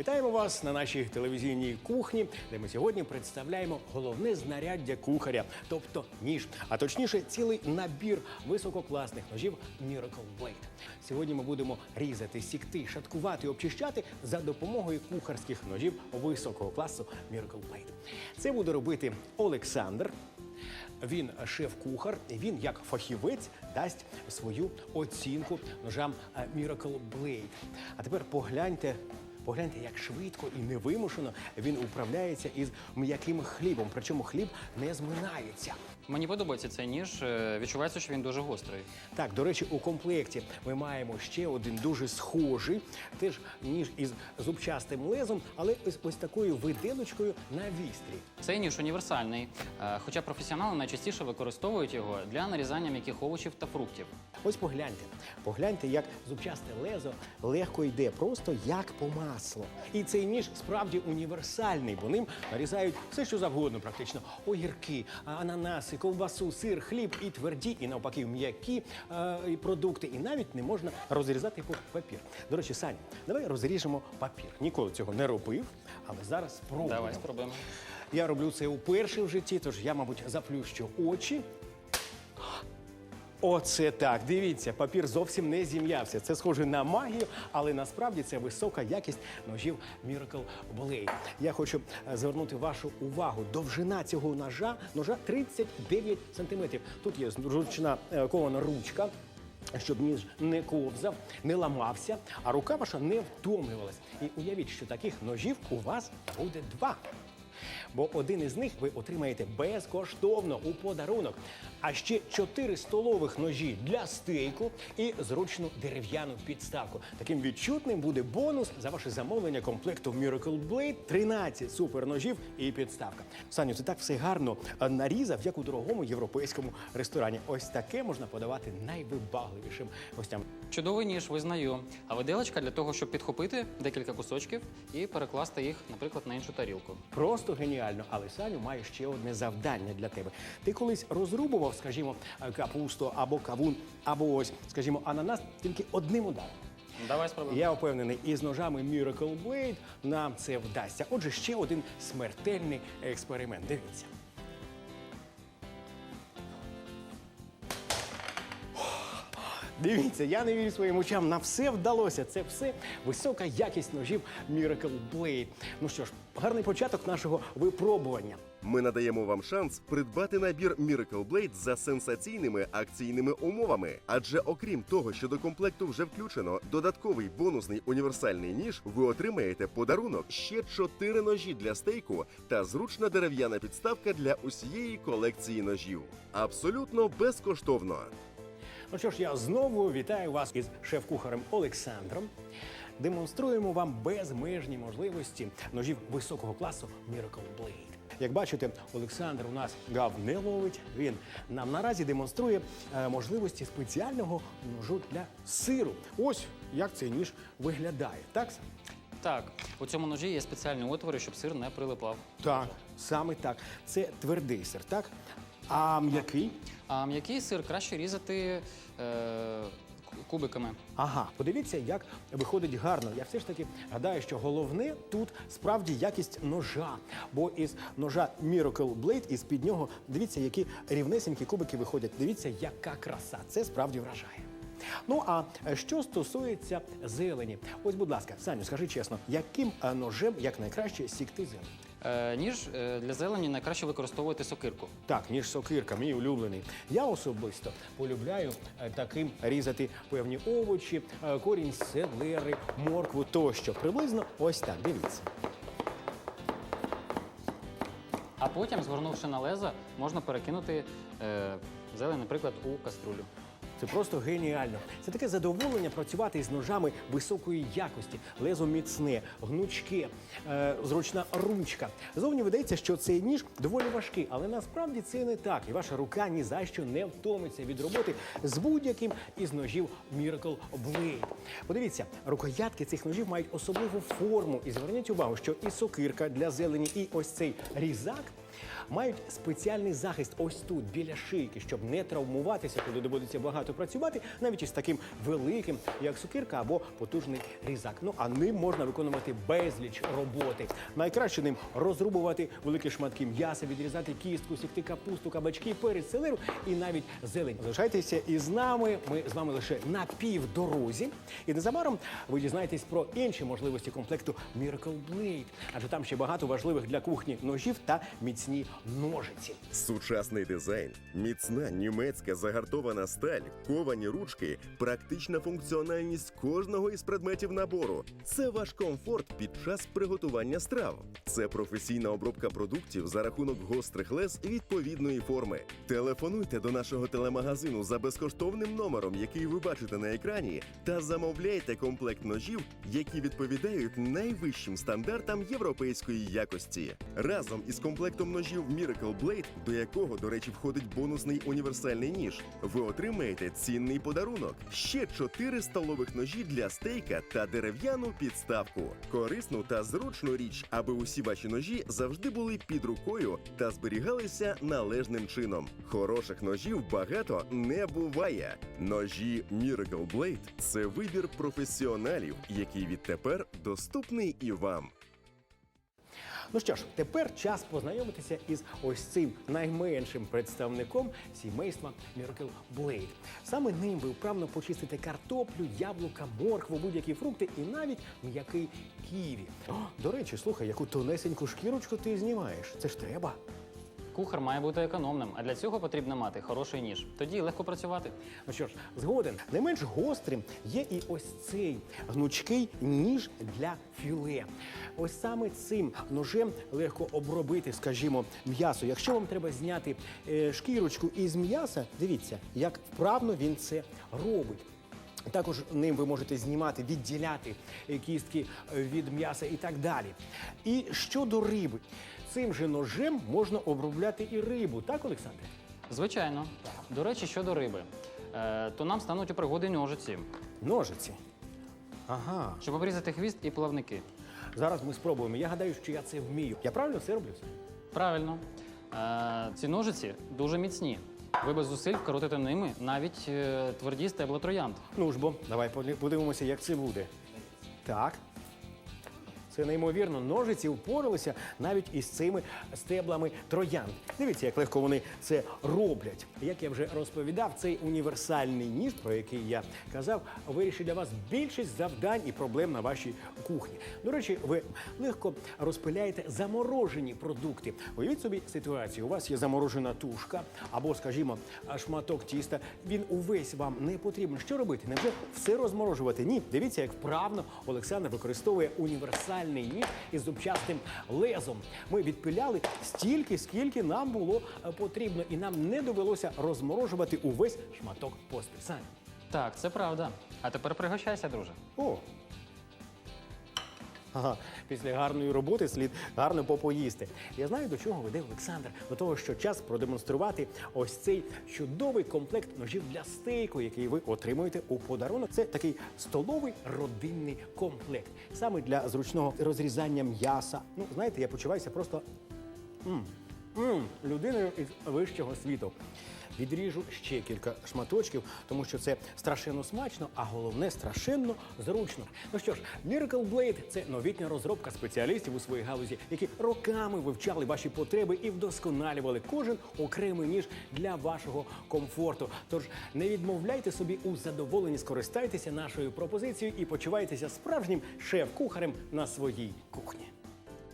Вітаємо вас на нашій телевізійній кухні, де ми сьогодні представляємо головне знаряддя кухаря, тобто ніж, а точніше, цілий набір висококласних ножів Miracle Blade. Сьогодні ми будемо різати, сікти, шаткувати, обчищати за допомогою кухарських ножів високого класу Miracle Blade. Це буде робити Олександр. Він шеф-кухар, він як фахівець дасть свою оцінку ножам е, Miracle Blade. А тепер погляньте. Погляньте, як швидко і невимушено він управляється із м'яким хлібом. Причому хліб не зминається. Мені подобається цей ніж. е, Відчувається, що він дуже гострий. Так, до речі, у комплекті ми маємо ще один дуже схожий, теж ніж із зубчастим лезом, але ось, ось такою виделочкою на вістрі. Цей ніж універсальний, е, хоча професіонали найчастіше використовують його для нарізання м'яких овочів та фруктів. Ось погляньте, погляньте, як зубчасте лезо легко йде, просто як по маслу. І цей ніж справді універсальний, бо ним нарізають все, що завгодно, практично огірки, ананаси, ковбасу, сир, хліб і тверді, і навпаки, м'які е, продукти. І навіть не можна розрізати папір. До речі, Саня, давай розріжемо папір. Ніколи цього не робив, але зараз спробуємо. Давай спробуємо. Я роблю це уперше в житті, тож я, мабуть, заплющу очі. Оце так. Дивіться, папір зовсім не зім'явся. Це схоже на магію, але насправді це висока якість ножів Miracle Blade. Я хочу е, звернути вашу увагу. Довжина цього ножа ножа 39 сантиметрів. Тут є зручна е, кована ручка. Щоб ніж не ковзав, не ламався, а рука ваша не втомлювалась. І уявіть, що таких ножів у вас буде два. Бо один із них ви отримаєте безкоштовно у подарунок. А ще 4 столових ножі для стейку і зручну дерев'яну підставку. Таким відчутним буде бонус за ваше замовлення комплекту Miracle Blade 13 суперножів і підставка. Саню, ти так все гарно е, нарізав, як у дорогому європейському ресторані. Ось таке можна подавати найвибагливішим гостям. Чудовий ніж, визнаю. А виделочка для того, щоб підхопити декілька кусочків і перекласти їх, наприклад, на іншу тарілку. Просто геніально. Але Саню має ще одне завдання для тебе. Ти колись розрубував, скажімо, е, капусту або кавун, або ось, скажімо, ананас тільки одним ударом. Давай спробуємо. Я впевнений, із ножами Miracle Blade нам це вдасться. Отже, ще один смертельний експеримент. Дивіться. Дивіться, я не вірю своїм очам. На все вдалося. Це все висока якість ножів Miracle Blade. Ну що ж, гарний початок нашого випробування. Ми надаємо вам шанс придбати набір Miracle Blade за сенсаційними акційними умовами. Адже окрім того, що до комплекту вже включено додатковий бонусний універсальний ніж, ви отримаєте подарунок ще 4 ножі для стейку та зручна дерев'яна підставка для усієї колекції ножів. Абсолютно безкоштовно. Ну що ж, я знову вітаю вас із шеф-кухарем Олександром. Демонструємо вам безмежні можливості ножів високого класу Miracle Blade. Як бачите, Олександр у нас гав не ловить. Він нам наразі демонструє е, можливості спеціального ножу для сиру. Ось як цей ніж виглядає. Так? Так, у цьому ножі є спеціальні отвори, щоб сир не прилипав. Так, саме так. Це твердий сир, так? А м'який? А м'який сир краще різати е, кубиками. Ага, подивіться, як виходить гарно. Я все ж таки гадаю, що головне тут справді якість ножа. Бо із ножа Miracle Blade, із під нього дивіться, які рівнесенькі кубики виходять. Дивіться, яка краса. Це справді вражає. Ну а що стосується зелені, ось, будь ласка, Саню, скажи чесно, яким е, ножем як найкраще сікти зелень? Е, ніж е, для зелені найкраще використовувати сокирку. Так, ніж сокирка, мій улюблений. Я особисто полюбляю е, таким різати певні овочі, е, корінь селери, моркву тощо. Приблизно ось так. Дивіться. А потім, згорнувши на лезо, можна перекинути е, зелень, наприклад, у каструлю. Це просто геніально. Це таке задоволення працювати із ножами високої якості, лезо міцне, гнучке, е, зручна ручка. Зовні видається, що цей ніж доволі важкий, але насправді це не так. І ваша рука ні за що не втомиться від роботи з будь-яким із ножів Miracle Blade. Подивіться, рукоятки цих ножів мають особливу форму. І зверніть увагу, що і сокирка для зелені, і ось цей різак мають спеціальний захист ось тут, біля шийки, щоб не травмуватися, коли доводиться багато працювати, навіть із таким великим, як сукирка або потужний різак. Ну а ним можна виконувати безліч роботи. Найкраще ним розрубувати великі шматки м'яса, відрізати кістку, сікти капусту, кабачки, перець, селеру і навіть зелень. Залишайтеся із нами. Ми з вами лише на півдорозі. І незабаром ви дізнаєтесь про інші можливості комплекту Miracle Blade. Адже там ще багато важливих для кухні ножів та міцні ножиці. Сучасний дизайн, міцна німецька загартована сталь, ковані ручки, практична функціональність кожного із предметів набору. Це ваш комфорт під час приготування страв. Це професійна обробка продуктів за рахунок гострих лез відповідної форми. Телефонуйте до нашого телемагазину за безкоштовним номером, який ви бачите на екрані, та замовляйте комплект ножів, які відповідають найвищим стандартам європейської якості. Разом із комплектом ножів Miracle Blade, до якого, до речі, входить бонусний універсальний ніж, ви отримаєте цінний подарунок: ще 4 столових ножі для стейка та дерев'яну підставку. Корисну та зручну річ, аби усі ваші ножі завжди були під рукою та зберігалися належним чином. Хороших ножів багато не буває. Ножі Miracle Blade – це вибір професіоналів, який відтепер доступний і вам. Ну що ж, тепер час познайомитися із ось цим найменшим представником сімейства Miracle Blade. Саме ним ви вправно почистите картоплю, яблука, моркву, будь-які фрукти і навіть м'який ківі. О, до речі, слухай, яку тонесеньку шкірочку ти знімаєш. Це ж треба. Кухар має бути економним, а для цього потрібно мати хороший ніж. Тоді легко працювати. Ну що ж, згоден, не менш гострим є і ось цей гнучкий ніж для філе. Ось саме цим ножем легко обробити, скажімо, м'ясо. Якщо вам треба зняти е, шкірочку із м'яса, дивіться, як вправно він це робить. Також ним ви можете знімати, відділяти е, кістки е, від м'яса і так далі. І щодо риби, цим же ножем можна обробляти і рибу, так, Олександре? Звичайно. До речі, щодо риби, е, то нам стануть у пригоди ножиці, Ножиці. Ага. щоб обрізати хвіст і плавники. Зараз ми спробуємо. Я гадаю, що я це вмію. Я правильно все роблю? Правильно. Е, ці ножиці дуже міцні. Ви без зусиль вкоротите ними навіть е, тверді стебла троянд. Ну ж бо, давай подивимося, як це буде. Так. Це неймовірно. Ножиці впоралися навіть із цими стеблами троянд. Дивіться, як легко вони це роблять. Як я вже розповідав, цей універсальний ніж, про який я казав, вирішить для вас більшість завдань і проблем на вашій кухні. До речі, ви легко розпиляєте заморожені продукти. Уявіть собі ситуацію. У вас є заморожена тушка або, скажімо, шматок тіста. Він увесь вам не потрібен. Що робити? Невже все розморожувати? Ні. Дивіться, як вправно Олександр використовує універсальний ніж із зубчастим лезом. Ми відпиляли стільки, скільки нам було е, потрібно, і нам не довелося розморожувати увесь шматок поспіль. Так, це правда. А тепер пригощайся, друже. О. Після гарної роботи слід гарно попоїсти. Я знаю, до чого веде Олександр. До того, що час продемонструвати ось цей чудовий комплект ножів для стейку, який ви отримуєте у подарунок. Це такий столовий родинний комплект. Саме для зручного розрізання м'яса. Ну, знаєте, я почуваюся просто м, м, людиною із вищого світу. Відріжу ще кілька шматочків, тому що це страшенно смачно, а головне страшенно зручно. Ну що ж, Miracle Blade – це новітня розробка спеціалістів у своїй галузі, які роками вивчали ваші потреби і вдосконалювали кожен окремий ніж для вашого комфорту. Тож не відмовляйте собі у задоволенні, скористайтеся нашою пропозицією і почувайтеся справжнім шеф-кухарем на своїй кухні.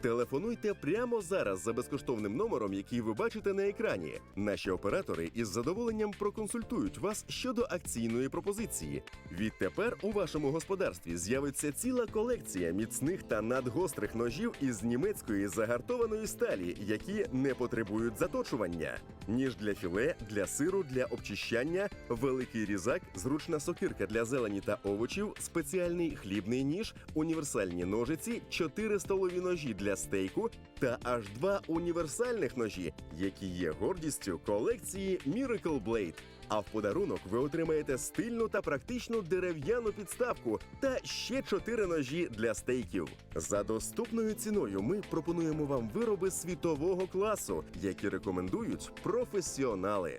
Телефонуйте прямо зараз за безкоштовним номером, який ви бачите на екрані. Наші оператори із задоволенням проконсультують вас щодо акційної пропозиції. Відтепер у вашому господарстві з'явиться ціла колекція міцних та надгострих ножів із німецької загартованої сталі, які не потребують заточування. Ніж для філе, для сиру, для обчищання, великий різак, зручна сокирка для зелені та овочів, спеціальний хлібний ніж, універсальні ножиці, 4 столові ножі для стейку та аж два універсальних ножі, які є гордістю колекції Miracle Blade. А в подарунок ви отримаєте стильну та практичну дерев'яну підставку та ще чотири ножі для стейків. За доступною ціною ми пропонуємо вам вироби світового класу, які рекомендують професіонали.